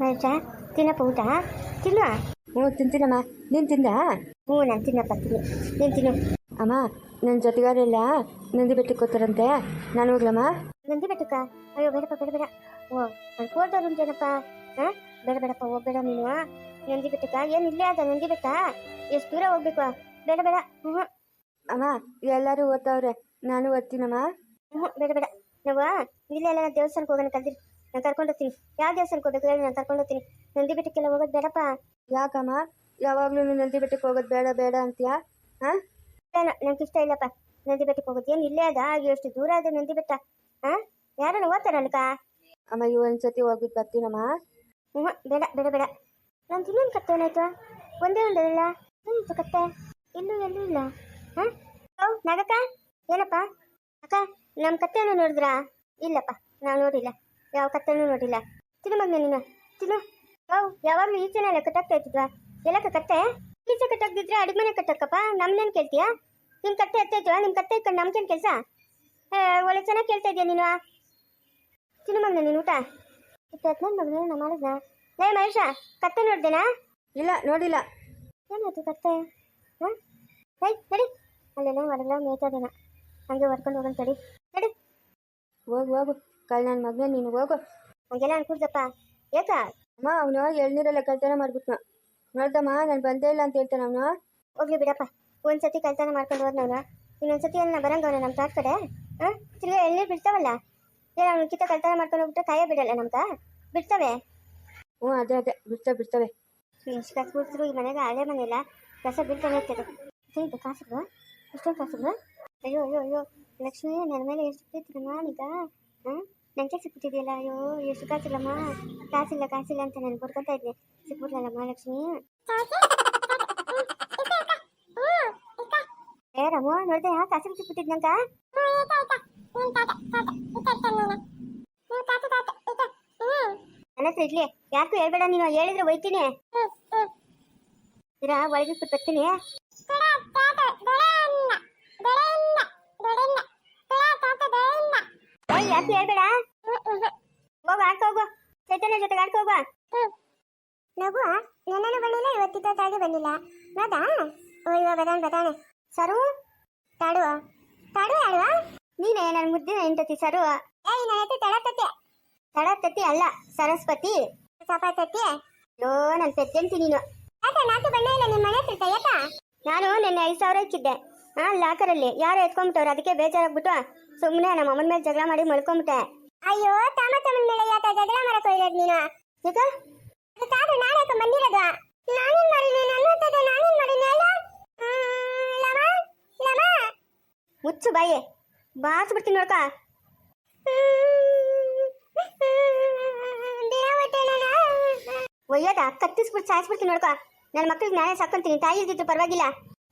ಆಯ್ತಾ ತಿನ್ನಪ್ಪ ಊಟ ತಿನ್ನುವ ಹ್ಞೂ ತಿಂತೀನಮ್ಮ ನೀನು ತಿಂದ ಹ್ಞೂ ನಾನು ತಿನ್ನಪ್ಪ ತಿನ್ನು ನೀನು ತಿನ್ನು ಅಮ್ಮ ನನ್ನ ಜೊತೆಗಾರೆಲ್ಲ ನಂದಿ ಬೆಟ್ಟಕ್ಕೆ ಹೋಗ್ತಾರಂತೆ ನಾನು ಹೋಗ್ಲಮ್ಮ ನಂದಿ ಬೆಟ್ಟಕ್ಕ ಅಯ್ಯೋ ಬೇಡಪ್ಪ ಬೇಡ ಬೇಡ ಓ ಅಲ್ಲಿ ಕೋಲ್ದವ್ರು ಉಂಟೇನಪ್ಪ ಹಾಂ ಬೇಡ ಬೇಡಪ್ಪ ಹೋಗ್ಬೇಡ ನೀನು ನಂದಿ ಬೆಟ್ಟಕ್ಕ ಏನು ಇಲ್ಲೇ ಅದ ನಂದಿ ಬೆಟ್ಟ ಎಷ್ಟು ದೂರ ಹೋಗ್ಬೇಕು ಬೇಡ ಬೇಡ ಹ್ಞೂ ಅಮ್ಮ ಎಲ್ಲರೂ ಓದ್ತಾವ್ರೆ ನಾನು ಓದ್ತೀನಮ್ಮ ಹ್ಞೂ ಬೇಡ ಬೇಡ ನಾವು ಇಲ್ಲೇ ಎಲ್ಲ ದೇವಸ್ಥಾನಕ್ಕೆ ಹೋಗೋಣ ಕಲ್ದಿರಿ ನಾನು ಕರ್ಕೊಂಡು ಹೋಗ್ತೀನಿ ಯಾವ ದೇವಸ್ಥಾನಕ್ಕೆ ಹೋಗ್ಬೇಕು ಹೇಳಿ ನಾನು ಕರ್ಕೊಂಡು ಹೋಗ್ತೀನಿ ನಂದಿ ಬೆಟ್ಟಕ್ಕೆಲ್ಲ ಹೋಗೋದು ಬೇಡಪ್ಪ. ಯಾಕಮ್ಮ? ಯಾವಾಗಲೂ ನಂದಿ ಬೆಟ್ಟಕ್ಕೆ ಹೋಗೋದು ಬೇಡ ಬೇಡ ಅಂತೀಯಾ? ಹಾಂ? ನನಗೆ ನಂಗೆ ಇಷ್ಟ ಇಲ್ಲಪ್ಪ. ನಂದಿ ಬೆಟ್ಟಕ್ಕೆ ಹೋಗೋದು. ಏನು ಇಲ್ಲೇ ಅದ? ಎಷ್ಟು ದೂರ ಅದ ನಂದಿ ಬೆಟ್ಟ? ಹಾಂ? ಯಾರನ್ನ ಓದ್ತಾರಲ್ಕ ಅಮ್ಮ ಈ ಒಂದ್ಸತಿ ಹೋಗ್ಬಿಟ್ಟು ಬರ್ತೀನಮ್ಮ. ಹ್ಞೂ ಬೇಡ ಬೇಡ ಬೇಡ. ನಾನು ಇನ್ನೊಂದು ಕತ್ತೆ ಏನಾಯ್ತು? ಒಂದೇ ಇಲ್ಲ ಏನಿತ್ತು ಕತ್ತೆ ಇಲ್ಲೂ ಎಲ್ಲೂ ಇಲ್ಲ. ಹಾಂ? ಓ ನಾಗಕ್ಕ? ಏನಪ್ಪ? ಅಕ್ಕ ನಮ್ಮ ಕತ್ತೆಯನ್ನು ನೋಡಿದ್ರಾ? ಇಲ್ಲಪ್ಪ ನಾವು ನೋಡಿಲ್ಲ. ಯಾವ ಕತ್ತೆನೂ ನೋಡಿಲ್ಲ. ತಿನ್ನು ಮಗ್ನೆ ನೀನು. ತಿನ್ನು. ಹೌ ಯಾವಾಗಲೂ ಈಚೆನೆಲ್ಲ ಕಟ್ಟಾಗ್ತಾ ಇರ್ತಿದ್ವಾ? ಎಲ್ಲಕ್ಕ ಕತ್ತೆ ಈಚೆ ಕಟ್ಟಾಗ್ದಿದ್ರೆ ಅಡುಗೆ ಮನೆ ಕಟ್ಟಕ್ಕಪ್ಪ. ನಮ್ಮನೇನು ಕೇಳ್ತೀಯಾ? ನಿಮ್ಮ ಕತ್ತೆ ಎತ್ತೈತವಾ ನಿಮ್ಮ ಕತ್ತೆ ಇಟ್ಕೊಂಡು ನಮ್ಗೇನು ಕೆಲಸ? ಒಳ್ಳೆ ಚೆನ್ನಾಗಿ ಕೇಳ್ತಾ ಇದೆಯಾ ನೀನು? ತಿನ್ನು ಮಗ್ನೆ ನೀನು ಊಟ. ಇಪ್ಪತ್ನಾಲ್ಕು ಮಗನೇ ನಾ ಮಾಡಿದ್ನ? ಲೇ ಮಹೇಶ ಕತ್ತೆ ನೋಡ್ದೇನಾ? ಇಲ್ಲ ನೋಡಿಲ್ಲ. ಏನಾಯ್ತು ಕತ್ತೆ? ಹಾಂ? ಹೈ ನಡಿ. ಅಲ್ಲೆಲ್ಲ ಮೇಯ್ತಾ ಮೇಯ್ತದೇನ ಹಂಗೆ ಹೊರ್ಕೊಂಡು ಹೋಗೋಣ ತಡಿ ನಡಿ. ಹೋಗು ಹೋಗು. ಕಳ್ ನನ್ನ ಮಗನೇ ನೀನು ಹೋಗು. ಹಂಗೆಲ್ಲ ಅನ್ಕೂಡ್ದಪ್ಪ. ಯಾಕ? ಅಮ್ಮ, ಅವನು ಎಳ್ನೀರೆಲ್ಲ ಕಳ್ತನ ಮಾಡ್ಬಿಟ್ನ. ನೋಡ್ದಮ್ಮ, ನಾನು ಬಂದೇ ಇಲ್ಲ ಅಂತ ಹೇಳ್ತಾನೆ ಅವನು. ಹೋಗ್ಲಿ ಬಿಡಪ್ಪ. ಒಂದ್ಸತಿ ಕಳ್ತಾನ ಮಾಡ್ಕೊಂಡು ಹೋದ್ನವ್ನು. ಇನ್ನೊಂದ್ಸತಿ ಎಲ್ಲ ಬರಂಗವನ ನಮ್ಮ ತೋಟ ಕಡೆ. ಹಾಂ? ತಿರ್ಗಾ ಎಳ್ನೀರು ಬಿಡ್ತಾವಲ್ಲ? ಏನ್ ಅವ್ನ ಕಿತ್ತ ಕಳ್ತನ ಮಾಡ್ಕೊಂಡು ಹೋಗ್ಬಿಟ್ರೆ ಕಾಯೇ ಬಿಡಲ್ಲ ನಮ್ಗೆ? ಬಿಡ್ತವೆ? ಹ್ಞೂ, ಅದೇ ಅದೇ. ಬಿಡ್ತವೆ ಬಿಡ್ತವೆ. ಎಷ್ಟು ಕಾಸು ಬಿಡ್ತಿರು ಈ ಮನೆಗೆ ಹಳೆ ಮನೆಯಲ್ಲ ಕಸ ಬಿಡ್ತಾನೆ ಇರ್ತದೆ ಇದು ಕಾಸುಗಳು? ಎಷ್ಟೊಂದು ಕಾಸುಗಳು? ಅಯ್ಯೋ ಅಯ್ಯೋ ಅಯ್ಯೋ. ಲಕ್ಷ್ಮೀ ನನ್ನ ಮೇಲೆ ಎಷ್ಟು ಪ್ರೀತಿ ಈಗ ಹಾಂ? ನನಗೆ ಸಿಕ್ಬಿಟ್ಟಿದೆಯಲ್ಲ ಅಯ್ಯೋ ಎಷ್ಟು ಕಾಸಿಲ್ಲಮ್ಮ ಕಾಸಿಲ್ಲ ಕಾಸಿಲ್ಲ ಅಂತ ನಾನು ಬರ್ಕೊತಾ ಇದ್ದೆ. ಸಿಕ್ಬಿಡ್ಲಲ್ಲ ಮಹಾಲಕ್ಷ್ಮಿ ಏ, ರಮು, ನೋಡ್ದೆ ಕಾಸಿಗೆ ಸಿಕ್ಬಿಟ್ಟಿದ್ನಂಕ ನನ್ನ ಹತ್ರ ಇಡ್ಲಿ ಯಾಕೂ ಹೇಳ್ಬೇಡ, ನೀನು ಹೇಳಿದ್ರೆ ಒಯ್ತೀನಿ ಇರ, ಒಳಗೆ ಬರ್ತೀನಿ ಯಾಕೆ ಹೇಳ್ಬೇಡ. ಹೋಗು, ಆಡ್ಕೊ, ಹೋಗು. ಚೈತನ್ಯ ಜೊತೆಗೆ ಆಡ್ಕೊ, ಹೋಗು. ನಗು, ನನ್ನನ್ನು ಬಂದಿಲ್ಲ ಇವತ್ತಿದ್ದ ತಾಗಿ ಬಂದಿಲ್ಲ ನೋದಾ ಓ, ಇವಾಗ ಬದಾನೆ ಸರು, ತಾಡು. ತಾಡು ಯಾರು? ನೀನೇ ನನ್ನ ಮುದ್ದಿನ ಹೆಂಡತಿ, ಸರು. ಏಯ್, ನನ್ನ ಹತ್ರ ತಡತತಿ ತಡತತ್ತಿ ಅಲ್ಲ, ಸರಸ್ವತಿ. ಸಪಾತತ್ತಿ ಲೋ ನನ್ನ ಪೆದ್ದಂತಿ ನೀನು. ಯಾಕೆ ನಾಲ್ಕು ಬಣ್ಣ ಇಲ್ಲ ನಿಮ್ಮ ಮನೆ ಹತ್ರ ನಾನು ನಿನ್ನೆ ಐದು ಸಾವಿರ ಇಕ್ಕಿದ್ದೆ. ಹಾ ಲಾಕರಲ್ಲಿ. ಯಾರು ಎತ್ಕೊಂಡ್ಬಿಟ್ಟವ್ರು, ಅದಕ್ಕೆ ಬೇಜಾರಾಗ್ಬಿಟ್ಟು. ಸುಮ್ಮನೆ ನಮ್ಮ ಅಮ್ಮನ ಮೇಲೆ ಜಗಳ ಮಾಡಿ ಮಲ್ಕೊಂಬಿಟ್ಟೆ. ಅಯ್ಯೋ ತಮ್ಮ ತಮ್ಮನ ಮೇಲೆ ಯಾಕೆ ಜಗಳ ಮಾಡಕ್ ಹೋಗಿರೋದು ನೀನು? ಈಗ ಕಾದು ನಾನು ಯಾಕೆ ಬಂದಿರೋದು? ನಾನೇನ್ ಮಾಡಿನಿ ನನ್ನ ಹತ್ತದೆ ನಾನೇನ್ ಮಾಡಿನಿ ಅಲ್ಲ? ಲಮ ಲಮ ಮುಚ್ಚು ಬಾಯಿ. ಬಾರ್ಸ್ಬಿಡ್ತೀನಿ ನೋಡ್ಕ. ಒಯ್ಯೋದ? ಕತ್ತಿಸ್ಬಿಟ್ಟು ಸಾಯಿಸ್ಬಿಡ್ತೀನಿ ನೋಡ್ಕೊ. ನನ್ನ ಮಕ್ಳಿಗೆ ನಾನೇ ಸಾಕೊಂತೀನಿ ತಾಯಿ ಇದ್ದಿದ್ದು ಪರವಾಗಿಲ್ಲ.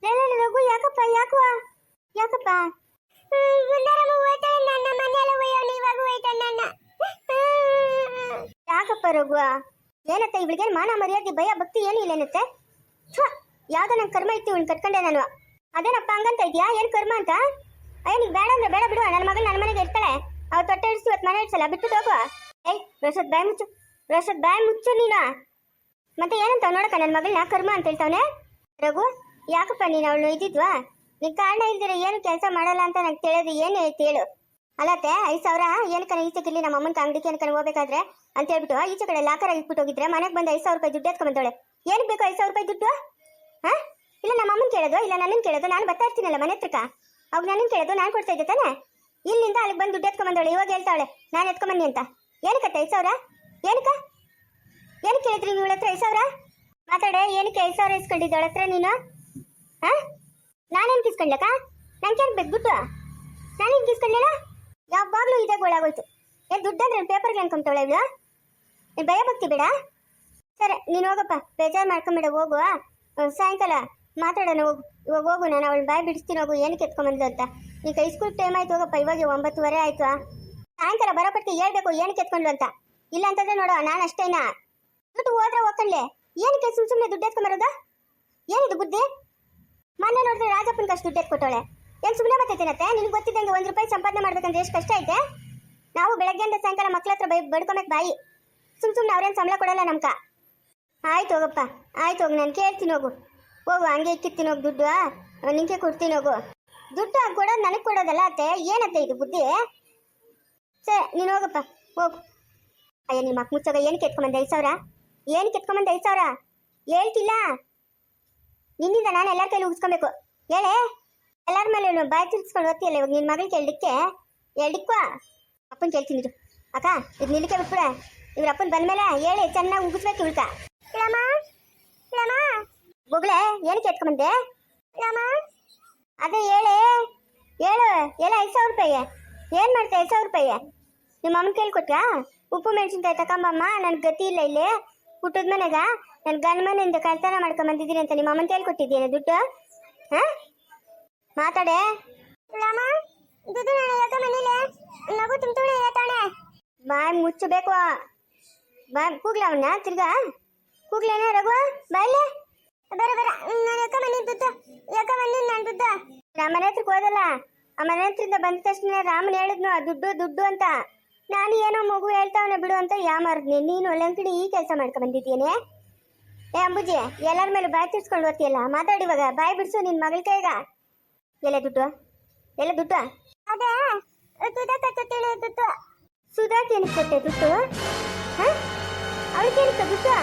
ಲೇ, ಲೇ, ರಘು ಯಾಕಪ್ಪ ಯಾಕುವ ಯಾಕಪ್ಪ? ಯಾಕಪ್ಪ ರಘು ಏನತ್ತ ಇವಳಿಗೆ ಮಾನ ಮರ್ಯಾದೆ, ಭಯ, ಭಕ್ತಿ ಏನು ಇಲ್ಲ ಏನತ್ತೆ ಯಾವ್ದೋ ನಂಗೆ ಕರ್ಮ ಇತ್ತು ಇವ್ನು ಕಟ್ಕೊಂಡೆ ನಾನು. ಅದೇನಪ್ಪ ಹಂಗಂತ ಇದೆಯಾ? ಏನು ಕರ್ಮ ಅಂತ? ಅಯ್ಯ ನೀನು ಬೇಡ ಅಂದ್ರೆ ಬೇಡ ಬಿಡು ನನ್ನ ಮಗಳು ನನ್ನ ಮನೆಗೆ ಇರ್ತಾಳೆ. ಅವ್ ತೊಟ್ಟೆ ಇಡಿಸಿ ಇವತ್ತು ಮನೆ ಇಡ್ಸಲ್ಲ ಬಿಟ್ಟು ಹೋಗು ಏಯ್, ರೋಷದ್ ಬಾಯ್ ಮುಚ್ಚು ರಸದ್ ಬಾಯ್ ಮುಚ್ಚು ನೀನು. ಮತ್ತೆ ಏನಂತ ನೋಡಕ್ಕ ನನ್ನ ಮಗಳನ್ನ ಕರ್ಮ ಅಂತ ಹೇಳ್ತಾವನೆ? ರಘು, ಯಾಕಪ್ಪ ನೀನು ಅವಳು ಇದ್ದಿದ್ವಾ? ನಿನ್ ಕಾರಣ ಇಲ್ದಿರ ಏನು ಕೆಲಸ ಮಾಡಲ್ಲ ಅಂತ ನಂಗೆ ತಿಳಿಯೋದು ಏನು ಐತಿ ಹೇಳು. ಅಲ್ಲತ್ತೆ, ಐದು ಸಾವಿರ ಏನಕ್ಕನ ಈಚೆ ಕಿಲ್ಲಿ ನಮ್ಮ ಅಮ್ಮನ ಅಂಗಡಿಗೆ ಏನಕ್ಕನ ಹೋಗ್ಬೇಕಾದ್ರೆ ಅಂತ ಹೇಳ್ಬಿಟ್ಟು ಈಚೆ ಕಡೆ ಲಾಕರ್ ಇಟ್ಬಿಟ್ಟು ಹೋಗಿದ್ರೆ ಮನೆಗೆ ಬಂದು ಐದು ಸಾವಿರ ರೂಪಾಯಿ ದುಡ್ಡು ಎತ್ಕೊಂಡ್ ಬಂದವಳೆ. ಏನಕ್ಕೆ ಬೇಕು ಐದು ಸಾವಿರ ರೂಪಾಯಿ ದುಡ್ಡು? ಹಾ? ಇಲ್ಲ ನಮ್ಮ ಅಮ್ಮನ ಕೇಳೋದು, ಇಲ್ಲ ನನ್ನನ್ನು ಕೇಳೋದು, ನಾನು ಬರ್ತಾ ಇರ್ತೀನಲ್ಲ ಮನೆ ಹತ್ರಕ್ಕ. ಅವಾಗ ನನ್ನನ್ನು ಕೇಳೋದು, ನಾನು ಕೊಡ್ತಾ ಇದ್ದೆ ತಾನೆ? ಇಲ್ಲಿಂದ ಅಲ್ಲಿಗೆ ಬಂದು ದುಡ್ಡು ಎತ್ಕೊಂಡ್ ಬಂದವಳೆ, ಇವಾಗ ಹೇಳ್ತಾವಳೆ, ನಾನು ಎತ್ಕೊಂಬನ್ನಿ ಅಂತ. ಏನಕ್ಕತ್ತೆ ಐದು ಸಾವಿರ? ಏನಕ್ಕ? ಏನಕ್ಕೆ ಕೇಳಿದ್ರಿ ನೀವು ಹತ್ರ ಐದು ಸಾವಿರ? ಮಾತಾಡೆ, ಏನಕ್ಕೆ ಐದು ಸಾವಿರ ಇಸ್ಕೊಂಡಿದ್ದವಳ ಹತ್ರ ನೀನು? ಹಾ? ನಾನೇನು ಕಿಸ್ಕೊಳ್ಳಕ್ಕ ನಂಗೆ ಬೇಕು ದುಡ್ಡು? ನಾನೇನು ಕಿಸ್ಕೊಂಡ್ಲಿಲ್ಲ ಯಾವಾಗಲೂ ಇದೇ ಗೋಳಾಗೋಯ್ತು. ಏನ್ ದುಡ್ಡು ಅಂದ್ರೆ ಪೇಪರ್ಗೆ ಅನ್ಕೊಂತಾವಳೆ ಇವಳು? ನೀನು ಭಯ ಭಕ್ತಿ ಬೇಡ? ಸರಿ, ನೀನು ಹೋಗಪ್ಪ. ಬೇಜಾರು ಮಾಡ್ಕೊಂಬೇಡ, ಹೋಗು ಸಾಯಂಕಾಲ ಮಾತಾಡೋಣ, ಹೋಗು. ಇವಾಗ ಹೋಗು, ನಾನು ಅವಳು ಬಾಯಿ ಬಿಡಿಸ್ತೀನಿ, ಹೋಗು. ಏನಕ್ಕೆ ಎತ್ಕೊಂಬಂದ್ಲು ಅಂತ. ಈಗ ಹೈಸ್ಕೂಲ್ ಟೈಮ್ ಆಯ್ತು, ಹೋಗಪ್ಪ. ಇವಾಗ ಒಂಬತ್ತುವರೆ ಆಯ್ತು ಸಾಯಂಕಾಲ ಬರೋಪಟ್ಟಿಗೆ ಹೇಳ್ಬೇಕು ಏನಕ್ಕೆ ಎತ್ಕೊಂಡ್ಲು ಅಂತ. ಇಲ್ಲ ಅಂತಂದ್ರೆ ನೋಡೋ, ನಾನು ಅಷ್ಟೇನಾ? ದುಡ್ಡು ಹೋದ್ರೆ ಹೋಗ್ಕೊಂಡ್ಲೆ ಏನಕ್ಕೆ ಸುಮ್ ಸುಮ್ಮನೆ ದುಡ್ಡು ಎತ್ಕೊಂಬರೋದು ಏನಿದು ಬುದ್ಧಿ? ಮೊನ್ನೆ ನೋಡಿದ್ರೆ ರಾಜಪ್ಪನ ಕಷ್ಟ ದುಡ್ಡು ಎತ್ಕೊಟ್ಟವಳೆ. ಏನು ಸುಮ್ಮನೆ ಬರ್ತೈತೇನತ್ತೆ ನಿನ್ಗೆ ಗೊತ್ತಿದ್ದಂಗೆ ಒಂದ್ ರೂಪಾಯಿ ಸಂಪಾದನೆ ಮಾಡ್ಬೇಕಂದ್ರೆ ಎಷ್ಟು ಕಷ್ಟ ಐತೆ? ನಾವು ಬೆಳಗ್ಗೆಯಿಂದ ಸಾಯಂಕಾಲ ಮಕ್ಳ ಹತ್ರ ಬೈ ಬಡ್ಕೊಬೇಕು ಬಾಯಿ. ಸುಮ್ ಸುಮ್ಮನೆ ಅವ್ರೇನು ಸಂಬಳ ಕೊಡಲ್ಲ ನಮ್ಕ. ಆಯ್ತು ಹೋಗಪ್ಪ, ಆಯ್ತು ಹೋಗು, ನಾನು ಕೇಳ್ತೀನಿ ಹೋಗು. ಹೋಗು, ಹಂಗೆ ಇಕ್ಕಿರ್ತೀನಿ ಹೋಗು ದುಡ್ಡು. ನಿಂಗೆ ಕೊಡ್ತೀನಿ ಹೋಗು. ದುಡ್ಡು ಕೊಡೋದು ನನಗೆ ಕೊಡೋದಲ್ಲ ಅತ್ತೆ? ಏನತ್ತೆ ಇದು ಬುದ್ಧಿ? ಸರಿ, ನೀನು ಹೋಗಪ್ಪ, ಹೋಗು. ಅಯ್ಯ ನಿಮ್ಮ ಮಕ್ಕ ಮುಚ್ಚೋಗ ಏನ್ ಎತ್ಕೊಂಬಂದೆ ಐದು ಸಾವಿರ? ಏನ್ ಎತ್ಕೊಂಬಂದೆ ಐದು ಸಾವಿರ? ಹೇಳ್ತಿಲ್ಲ? ನಿನ್ನಿಂದ ನಾನು ಎಲ್ಲರ ಕೈಲಿ ಉಗಿಸ್ಕೊಬೇಕು. ಹೇಳೆ? ಎಲ್ಲರ ಮೇಲೆ ಬಾಯಿ ತಿರ್ಸ್ಕೊಂಡು ಓದ್ತೀಯಲ್ಲ ಇವಾಗ ನಿನ್ನ ಮಗಳಿಗೆ ಕೇಳಲಿಕ್ಕೆ? ಹೇಳಿಕ್ವಾ ಅಪ್ಪನ ಕೇಳ್ತೀನಿ ಇದು ಅಕ್ಕ ಇದು ನಿಲ್ಲಿಕೆ ಬಿಟ್ಬಿಡ. ಇವ್ರ ಅಪ್ಪನ ಬಂದ್ಮೇಲೆ ಹೇಳಿ ಚೆನ್ನಾಗಿ ಉಗಿಸ್ಬೇಕು ಇಳ್ಕ ಇಳಮ್ಮ ಇಳಮ್ಮ ಬೊಗ್ಳೆ ಏನಕ್ಕೆ ಎತ್ಕೊಂಬಂದೆ? ಇಳಮ್ಮ ಅದೇ ಹೇಳಿ. ಹೇಳು ಎಲ್ಲ ಐದು ಸಾವಿರ ರೂಪಾಯಿ ಏನು ಮಾಡ್ತಾ ಐದು ಸಾವಿರ ರೂಪಾಯಿ ನಿಮ್ಮ ಅಮ್ಮನ ಕೇಳ್ಕೊಟ್ರಾ ಉಪ್ಪು ಮೆಣಸಿನ್ಕಾಯಿ ತಕೊಂಬಮ್ಮ ನನ್ನ ಗತಿ ಇಲ್ಲ ಇಲ್ಲಿ. ಹುಟ್ಟದ ಮನೆಗ ನನ್ನ ಗಂಡ ಮನೆಯಿಂದ ಕಳ್ತನ ಮಾಡ್ಕೊಂಡ್ ಬಂದಿದ್ದೀನಿ ಅಂತ ನಿಮ್ಮ ಅಮ್ಮನ ಕೈಲಿ ಕೊಟ್ಟಿದ್ದೀನಿ ದುಡ್ಡು? ಹಾ? ಮಾತಾಡೆ. ಬಾಯ್ ಮುಚ್ಚಬೇಕು. ಬಾಯ್ ಕೂಗ್ಲವಣ್ಣ ತಿರ್ಗಾ? ಕೂಗ್ಲೇನ ರಘು? ಬಾಯ್ಲೆ ಬರ ಬರ. ನಾನು ಯಾಕ ಮನೆ ದುಡ್ಡು. ಯಾಕ ಮನೆ ನಾನು ದುಡ್ಡು. ನಮ್ಮ ಮನೆ ಹತ್ರಕ್ಕೆ ಹೋದಲ್ಲ. ಆ ಮನೆ ಹತ್ರದಿಂದ ಬಂದ ತಕ್ಷಣ ರಾಮನ್ ಹೇಳಿದ್ನು ದುಡ್ಡು ದುಡ್ಡು ಅಂತ. ನಾನು ಏನೋ ಮಗು ಹೇಳ್ತಾವನೆ ಬಿಡು ಅಂತ ಯಾಮಾರ್ದ್ನಿ. ನೀನು ಒಳ್ಳಂಕಡಿ ಈ ಕೆಲಸ ಮಾಡ್ಕೊಂಡ್ ಬಂದಿದ್ದೀನಿ ಏ, ಅಂಬುಜಿ, ಎಲ್ಲರ ಮೇಲೆ ಬಾಯಿ ತಿರ್ಸ್ಕೊಂಡು ಓದ್ತಿಯಲ್ಲ? ಮಾತಾಡಿ ಇವಾಗ. ಬಾಯಿ ಬಿಡ್ಸು ನಿನ್ ಮಗಳ ಕೈಗ. ಎಲ್ಲ ದುಡ್ಡು? ಎಲ್ಲ ದುಡ್ಡು? ಅದೇ. ಸುಧಾಕ ಕೊಟ್ಟೇನೆ ದುಡ್ಡು. ಸುಧಾಕ್ ಏನಕ್ಕೆ ಕೊಟ್ಟೆ ದುಡ್ಡು. ಅವಳಿಗೆ ಏನಕ್ಕೆ ದುಡ್ಡು?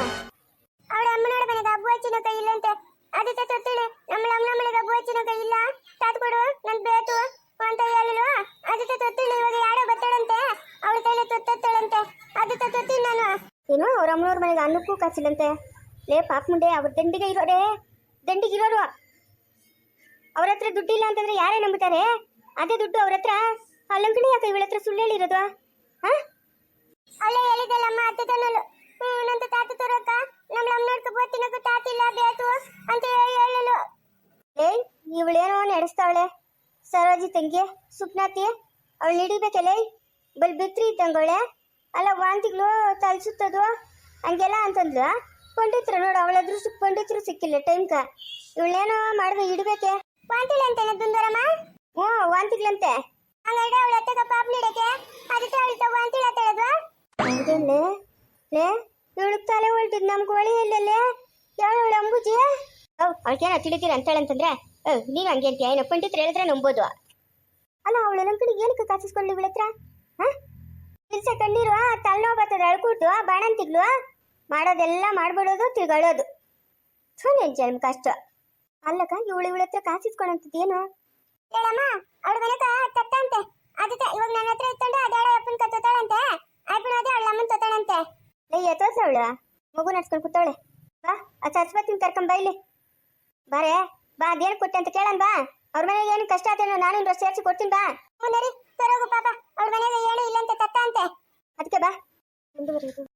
ಅವಳ ಅಮ್ಮನೋಡ ಮನೆಗೆ ಅಬ್ಬು ಹಚ್ಚಿನ ಕೈ ಇಲ್ಲ ಅಂತೆ. ಅದಕ್ಕೆ ತೊತ್ತೇನೆ ನಮ್ಮ ಅಮ್ಮನ ಮನೆಗೆ ಅಬ್ಬು ಹಚ್ಚಿನ ಕೈ ಇಲ್ಲ? ತಾತ್ ಕೊಡು, ನನ್ ಬೇಕು ಅಂತ ಹೇಳಿಲ್ವ? ಅದಕ್ಕೆ ತೊತ್ತೇನೆ ಇವಾಗ ಯಾರೋ ಬರ್ತಾಳಂತೆ? ಅವಳ ಕೈಲಿ ತೊತ್ತೇಳಂತೆ ಅದಕ್ಕೆ ತೊತ್ತೀನಿ ನಾನು. ಏನು, ಅವ್ರ ಅಮ್ಮನವ್ರ ಮನೆಗೆ ಅನ್ನಕ್ಕೂ ಕಾಸಿಲ್ಲಂತೆ ಲೇ ಪಾಪ ಮುಂಡೆ ಅವ್ರ ದಂಡಿಗೆ ಇರೋರೇ. ದಂಡಿಗೆ ಇರೋರು. ಅವ್ರ ಹತ್ರ ದುಡ್ಡು ಇಲ್ಲ ಅಂತಂದ್ರೆ ಯಾರೇ ನಂಬುತ್ತಾರೆ ಅದೇ ದುಡ್ಡು ಅವ್ರ ಹತ್ರ. ಅಲ್ಲಂಕಣಿ ಯಾಕೆ ಇವಳ ಹತ್ರ ಸುಳ್ಳು ಹೇಳಿರೋದು? ಹಾ? ಅಲ್ಲೇ ಹೇಳಿದಲ್ಲಮ್ಮ ಅತ್ತೆ ತನ್ನಲು ನಂತ ತಾತ ತರೋಕ ನಮ್ಮ ನೋಡ್ಕ ಬೋತಿನಕ್ಕೂ ತಾತಿಲ್ಲ ಬೇಕು ಅಂತ ಹೇಳಿ ಹೇಳಲು ಏಯ್ ಇವಳೇನೋ ನಡೆಸ್ತಾವಳೆ. ಸರೋಜಿ ತಂಗಿ ಸುಪ್ನಾತಿ ಅವಳು ಹಿಡಿಬೇಕಲ್ಲ ಬಲ್ ಬಿತ್ರಿ ಇದ್ದಂಗವಳೆ ಅಲ್ಲ ವಾಂತಿಗಳು ತಲ್ಸುತ್ತದು. ಹಂಗೆಲ್ಲ ಅಂತಂದ್ಲು? ಪಂಡಿತ್ರು ನೋಡು ಅವಳ ದೃಷ್ಟಿ ಪಂಡಿತರು ಸಿಕ್ಕಿಲ್ಲ ಟೈಮ್ಕ ಇವಳೇನೋ ಮಾಡಿದ್ರೆ ಇಡ್ಬೇಕೆ? ವಾಂತಿಲ್ಲ ಅಂತಾನೆ ದುಂದರಮ್ಮ? ಹ್ಞೂ ವಾಂತಿಗ್ಲಂತೆ ಹಂಗಾದ್ರೆ ಅವಳ ಅತ್ತೆಗ ಪಾಪ ನೀಡಕ್ಕೆ? ಅದಕ್ಕೆ ಅವಳ ವಾಂತಿಲ್ಲ ಅಂತ ಹೇಳಿದ್ವಾ ಹೌದಲ್ಲೇ ಲೇ ಇವಳಿಗೆ ತಲೆ ಹೊಲ್ಟಿದ್ ನಮ್ಗೆ ಒಳಿ ಎಲ್ಲಲ್ಲೇ ಯಾವಳು ಅಂಬುಜಿ? ಅವ್ ಅವಳಿಗೇನ ತಿಳಿತೀರ ಅಂತೇಳಂತಂದ್ರೆ ಅವ್ ನೀನು ಹಂಗೆ ಅಂತೀಯ ಏನೋ ಪಂಡಿತ್ರ ಹೇಳಿದ್ರೆ ನಂಬೋದು ಅಲ್ಲ ಅವಳು ನಮ್ಮ ಕಡೆ ಏನಕ್ಕೆ ಕಾಸಿಸ್ಕೊಂಡ್ಲಿ ಇವಳತ್ರ? ಹಾ? ಇಲ್ಸ ಕಣ್ಣೀರು ತಲೆನೋವು ಬರ್ತದೆ ಅಳ್ಕೂಟು ಬಾಣಂತಿಗ್ಲು ಮಾಡೋದೆಲ್ಲ ಮಾಡ್ಬಿಡೋದು, ತಿಳ್ಕೊಳ್ಳೋದು. ಸುಮ್ಮನೆ ಜನ್ಮ ಕಷ್ಟ? ಅಲ್ಲಕ್ಕ ಇವಳು ಇವಳ ಹತ್ರ ಕಾಸಿಸ್ಕೊಳಂತದ್ದೇನು ಹೇಳಮ್ಮ, ಅವಳ ಮನೆಕ ತತ್ತಂತೆ. ಅದಕ್ಕೆ ಇವಾಗ ನನ್ನ ಹತ್ರ ಇತ್ತಂಡ ಅದಾಳ ಅಪ್ಪನ ಕತ್ತೋತಾಳಂತೆ ಅಪ್ಪನ ಅದೇ ಅವಳ ಅಮ್ಮನ ತತ್ತಾಳಂತೆ. ಲೇ, ಎತ್ತೋಸ ಅವಳು? ಮಗು ನಡ್ಸ್ಕೊಂಡು ಕೂತವಳೆ. ಬಾ, ಆ ಸರಸ್ವತಿನ ಕರ್ಕೊಂಡ್ ಬಾ ಇಲ್ಲಿ. ಬಾರೆ, ಬಾ, ಅದೇನು ಕೊಟ್ಟೆ ಅಂತ ಕೇಳನ್ ಬಾ. ಅವ್ರ ಮನೆಗೆ ಏನು ಕಷ್ಟ ಆತೇನೋ ನಾನು ಒಂದು ಸೇರಿಸಿ ಕೊಡ್ತೀನಿ ಬಾ. ಮುಂದರಿ ಸರೋಗು ಪಾಪ. ಅವ್ರ ಮನೆಗೆ ಏನು ಇಲ್ಲ ಅಂತ ತತ್ತ ಅಂತೆ ಅದಕ್ಕೆ ಬಾ. ಮುಂದುವರಿಯೋದು.